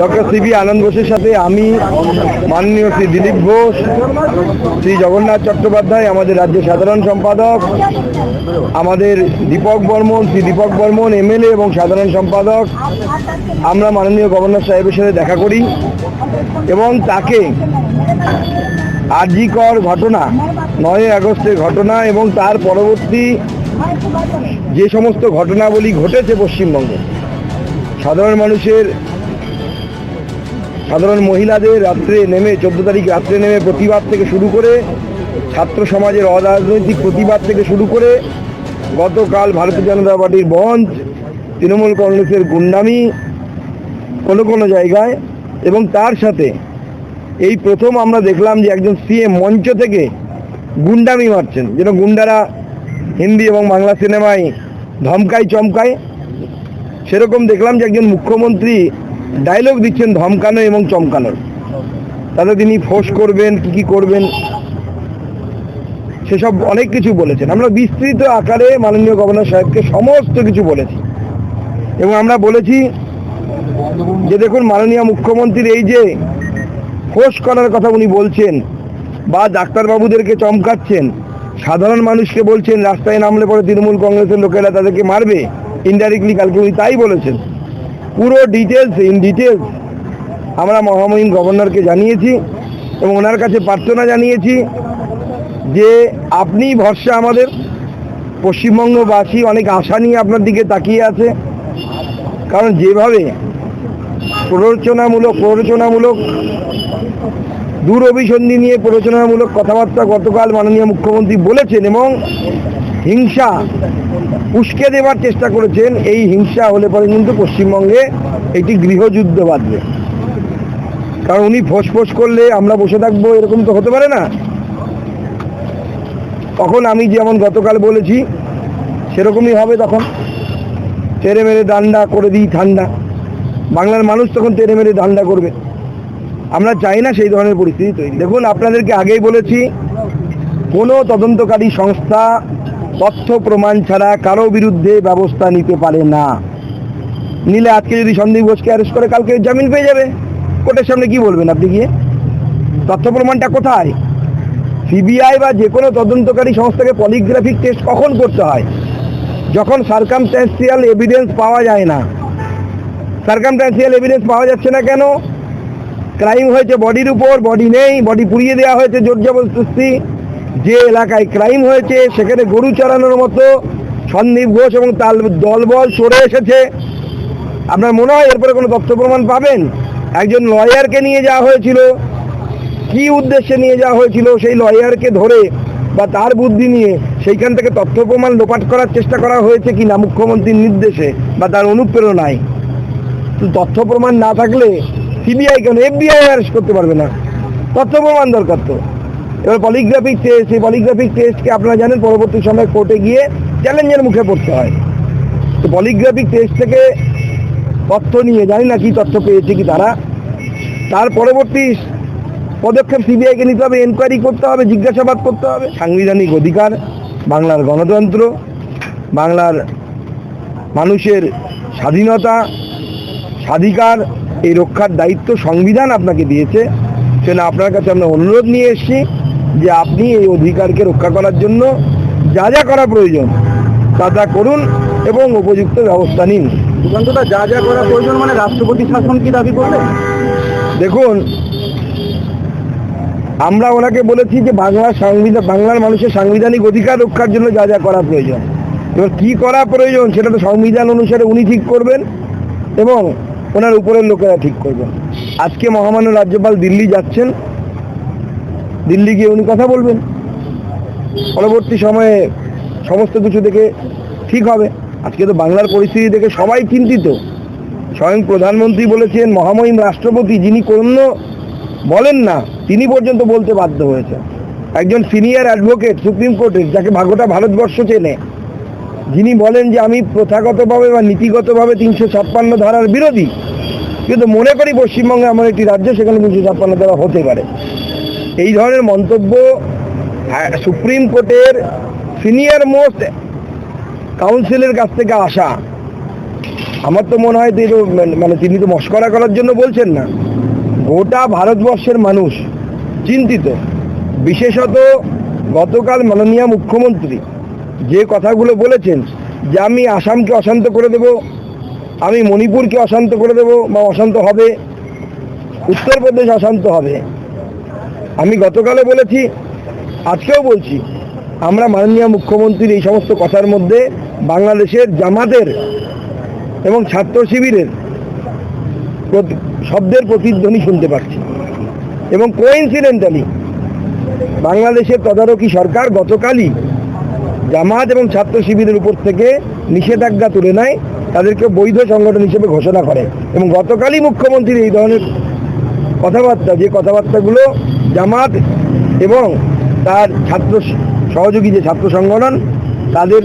Doctor CB আনন্দ বোসের সাথে আমি মাননীয় শ্রী দিলীপ ঘোষ, শ্রী জগন্নাথ চট্টোপাধ্যায়, আমাদের রাজ্যের সাধারণ সম্পাদক, আমাদের দীপক বর্মন, শ্রী দীপক বর্মন, এমএলএ এবং সাধারণ সম্পাদক, আমরা মাননীয় গভর্নর সাহেবের সাথে দেখা করি এবং তাকে আরজিকর ঘটনা নয় আগস্টের ঘটনা এবং তার পরবর্তী যে সমস্ত ঘটনাবলী ঘটেছে পশ্চিমবঙ্গে, সাধারণ মানুষের সাধারণ মহিলাদের রাত্রে নেমে, চোদ্দ তারিখ রাত্রে নেমে প্রতিবাদ থেকে শুরু করে, ছাত্র সমাজের অরাজনৈতিক প্রতিবাদ থেকে শুরু করে, গতকাল ভারতীয় জনতা পার্টির বন্ধ তৃণমূল কংগ্রেসের গুন্ডামি কোনো কোনো জায়গায় এবং তার সাথে এই প্রথম আমরা দেখলাম যে একজন সিএম মঞ্চ থেকে গুন্ডামি মারছেন, যেন গুন্ডারা হিন্দি এবং বাংলা সিনেমায় ধমকায় চমকায়। সেরকম দেখলাম যে একজন মুখ্যমন্ত্রী ডায়লগ দিচ্ছেন ধমকানো এবং চমকানোর তাতে তিনি ফোঁস করবেন, কি কি করবেন, সেসব অনেক কিছু বলেছেন। আমরা বিস্তৃত আকারে মাননীয় গভর্নর সাহেবকে সমস্ত কিছু বলেছি। এবং আমরা বলেছি যে দেখুন, মাননীয় মুখ্যমন্ত্রীর এই যে ফোঁস করার কথা উনি বলছেন বা ডাক্তারবাবুদেরকে চমকাচ্ছেন, সাধারণ মানুষকে বলছেন, রাস্তায় নামলে পরে তৃণমূল কংগ্রেসের লোকেরা তাদেরকে মারবে ইনডাইরেক্টলি কালকে উনি তাই বলেছেন। পুরো ডিটেলস ইন ডিটেলস আমরা মহামহিম গভর্নরকে জানিয়েছি এবং ওনার কাছে প্রার্থনা জানিয়েছি যে আপনি ভরসা আমাদের। পশ্চিমবঙ্গবাসী অনেক আশা নিয়ে আপনার দিকে তাকিয়ে আছে। কারণ যেভাবে প্ররোচনামূলক প্ররোচনামূলক দূর অভিসন্ধি নিয়ে প্ররোচনামূলক কথাবার্তা গতকাল মাননীয় মুখ্যমন্ত্রী বলেছেন এবং হিংসা। উস্কে দেওয়ার চেষ্টা করেছেন, এই হিংসা হলে পরে কিন্তু পশ্চিমবঙ্গে একটি গৃহযুদ্ধ বাঁধবে। কারণ উনি ফোঁস ফোঁস করলে আমরা বসে থাকব, এরকম তো হতে পারে না। তখন আমি যেমন গতকাল বলেছি, সেরকমই হবে তখন। তেরে মেরে দান্ডা করে দিই ঠান্ডা বাংলার মানুষ তখন তেরে মেরে দান্ডা করবে। আমরা চাই না সেই ধরনের পরিস্থিতি তৈরি। দেখুন, আপনাদেরকে আগেই বলেছি, কোনো তদন্তকারী সংস্থা তথ্য প্রমাণ ছাড়া কারও বিরুদ্ধে ব্যবস্থা নিতে পারে না। নিলে আজকে যদি সন্দীপ ঘোষকে অ্যারেস্ট করে, কালকে জামিন পেয়ে যাবে। কোর্টের সামনে কি বলবেন আপনি গিয়ে? তথ্য প্রমাণটা কোথায়? সিবিআই বা যে কোনো তদন্তকারী সংস্থাকে পলিগ্রাফিক টেস্ট কখন করতে হয়? যখন সার্কামস্ট্যান্সিয়াল এভিডেন্স পাওয়া যায় না। সার্কামস্ট্যান্সিয়াল এভিডেন্স পাওয়া যাচ্ছে না কেন? ক্রাইম হয়েছে বডির উপর বডি নেই বডি পুড়িয়ে দেওয়া হয়েছে জোর জবরদস্তি যে এলাকায় ক্রাইম হয়েছে, সেখানে গরু চড়ানোর মতো সন্দীপ ঘোষ এবং তাল দলবল সরে এসেছে। আপনার মনে হয় এরপরে কোনো তথ্য প্রমাণ পাবেন? একজন লয়ারকে নিয়ে যাওয়া হয়েছিল। কি উদ্দেশ্যে নিয়ে যাওয়া হয়েছিল? সেই লয়ারকে ধরে বা তার বুদ্ধি নিয়ে সেইখান থেকে তথ্য প্রমাণ লোপাট করার চেষ্টা করা হয়েছে কি না মুখ্যমন্ত্রীর নির্দেশে বা তার অনুপ্রেরণায়? তথ্য প্রমাণ না থাকলে সিবিআই কেন? এফবিআই অ্যারেস্ট করতে পারবে না। তথ্য প্রমাণ দরকার তো। এবার পলিগ্রাফিক টেস্ট এই পলিগ্রাফিক টেস্টকে আপনারা জানেন, পরবর্তী সময় কোর্টে গিয়ে চ্যালেঞ্জের মুখে পড়তে হয়। তো পলিগ্রাফিক টেস্ট থেকে তথ্য নিয়ে, জানি না কি তথ্য পেয়েছে কি তারা। তার পরবর্তী পদক্ষেপ সিবিআইকে নিতে হবে এনকোয়ারি করতে হবে, জিজ্ঞাসাবাদ করতে হবে। সাংবিধানিক অধিকার, বাংলার গণতন্ত্র, বাংলার মানুষের স্বাধীনতা, স্বাধিকার, এই রক্ষার দায়িত্ব সংবিধান আপনাকে দিয়েছে। সেজন্য আপনার কাছে আমরা অনুরোধ নিয়ে এসেছি। যে আপনি এই অধিকারকে রক্ষা করার জন্য যা যা করা প্রয়োজন তা তা করুন এবং উপযুক্ত ব্যবস্থা নিন। সুকান্তদা যা যা করা প্রয়োজন মানে রাষ্ট্রপতি শাসন কি দাবি করবে? দেখুন আমরা ওনাকে বলেছি যে বাংলার সংবিধান বাংলার মানুষের সাংবিধানিক অধিকার রক্ষার জন্য যা যা করা প্রয়োজন। এবার কী করা প্রয়োজন সেটা তো সংবিধান অনুসারে উনি ঠিক করবেন এবং ওনার উপরের লোকেরা ঠিক করবেন। আজকে মহামান্য রাজ্যপাল দিল্লি যাচ্ছেন দিল্লি গিয়ে উনি কথা বলবেন। পরবর্তী সময়ে সমস্ত কিছু দেখে ঠিক হবে। আজকে তো বাংলার পরিস্থিতি দেখে সবাই চিন্তিত। স্বয়ং প্রধানমন্ত্রী বলেছেন, মহামহিম রাষ্ট্রপতি যিনি কোনো বলেন না, তিনি পর্যন্ত বলতে বাধ্য হয়েছে একজন সিনিয়র অ্যাডভোকেট সুপ্রিম কোর্টের যাকে ভাগোটা ভারতবর্ষ চেনে, যিনি বলেন যে আমি প্রথাগতভাবে বা নীতিগতভাবে তিনশো ছাপ্পান্ন ধারার বিরোধী। কিন্তু মনে করি পশ্চিমবঙ্গে আমার একটি রাজ্য, সেখানে তিনশো ছাপ্পান্ন ধারা হতে পারে। এই ধরনের মন্তব্য সুপ্রিম কোর্টের সিনিয়র মোস্ট কাউন্সিলের কাছ থেকে আসা। আমার তো মনে হয় মানে- মানে তিনি তো মস্করা করার জন্য বলছেন না। গোটা ভারতবর্ষের মানুষ চিন্তিত। বিশেষত গতকাল মাননীয় মুখ্যমন্ত্রী যে কথাগুলো বলেছেন যে আমি আসামকে অশান্ত করে দেব, আমি মণিপুরকে অশান্ত করে দেব বা অশান্ত হবে, উত্তরপ্রদেশ অশান্ত হবে। আমি গতকালে বলেছি, আজকেও বলছি, আমরা মাননীয় মুখ্যমন্ত্রীর এই সমস্ত কথার মধ্যে বাংলাদেশের জামাতের এবং ছাত্র শিবিরের শব্দের প্রতিধ্বনি শুনতে পাচ্ছি। এবং কোইন্সিডেন্টালি বাংলাদেশের তদারকি সরকার গতকালই জামাত এবং ছাত্র শিবিরের উপর থেকে নিষেধাজ্ঞা তুলে নেয়, তাদেরকে বৈধ সংগঠন হিসেবে ঘোষণা করে। এবং গতকালই মুখ্যমন্ত্রীর এই ধরনের কথাবার্তা, যে কথাবার্তাগুলো জামাত এবং তার ছাত্র সহযোগী যে ছাত্র সংগঠন, তাদের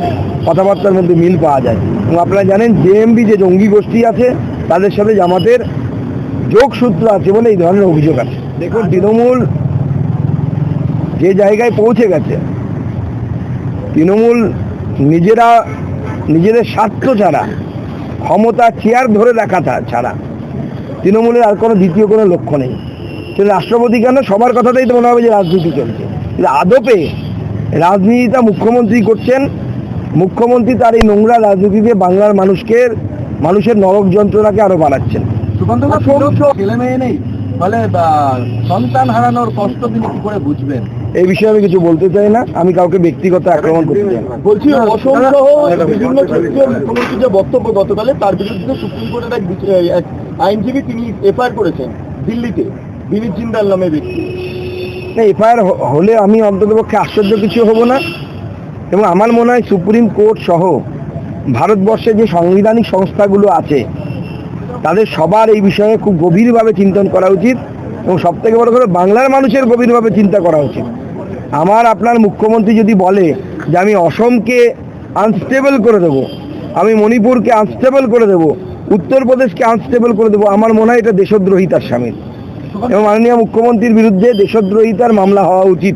কথাবার্তার মধ্যে মিল পাওয়া যায়। এবং আপনারা জানেন জেএমবি যে জঙ্গি গোষ্ঠী আছে, তাদের সাথে জামাতের যোগসূত্র আছে বলে এই ধরনের অভিযোগ আছে। দেখুন, তৃণমূল যে জায়গায় পৌঁছে গেছে, তৃণমূল নিজেরা, নিজেদের স্বার্থ ছাড়া, ক্ষমতা চেয়ার ধরে রাখা ছাড়া, তৃণমূলের আর কোনো দ্বিতীয় কোনো লক্ষ্য নেই। কিন্তু রাষ্ট্রপতি কেন? সবার কথাতেই তো মনে হবে যে রাজনীতি চলছে। কিন্তু আদপে রাজনীতিটা মুখ্যমন্ত্রী করছেন। মুখ্যমন্ত্রী তার এই নোংরা রাজনীতিতে বাংলার মানুষকে মানুষের নরক যন্ত্রণাকে আরও বাড়াচ্ছেন। সন্তান হারানোর কষ্ট তিনি কি করে বুঝবেন? এই বিষয়ে আমি কিছু বলতে চাই না। আমি কাউকে ব্যক্তিগত আক্রমণ করতে চাই বলছি সহ বিভিন্ন ক্ষেত্রে মুখ্যমন্ত্রী যে বক্তব্য গতকালে তার বিরুদ্ধে সুপ্রিম কোর্টের এক আইনজীবী তিনি এফআইআর করেছেন দিল্লিতে। বিনীত জিন্দাল নামে ব্যক্তি। এফআইআর হলে আমি অন্ততপক্ষে আশ্চর্য কিছু হব না। এবং আমার মনে হয় সুপ্রিম কোর্ট সহ ভারতবর্ষে যে সাংবিধানিক সংস্থাগুলো আছে, তাদের সবার এই বিষয়ে খুব গভীরভাবে চিন্তন করা উচিত এবং সব থেকে বড় করে বাংলার মানুষের গভীরভাবে চিন্তা করা উচিত। আমার, আপনার মুখ্যমন্ত্রী যদি বলে যে আমি অসমকে আনস্টেবল করে দেব, আমি মণিপুরকে আনস্টেবল করে দেব, উত্তরপ্রদেশকে আনস্টেবল করে দেবো, আমার মনে হয় এটা দেশদ্রোহিতার সামিল এবং মাননীয় মুখ্যমন্ত্রীর বিরুদ্ধে দেশদ্রোহিতার মামলা হওয়া উচিত।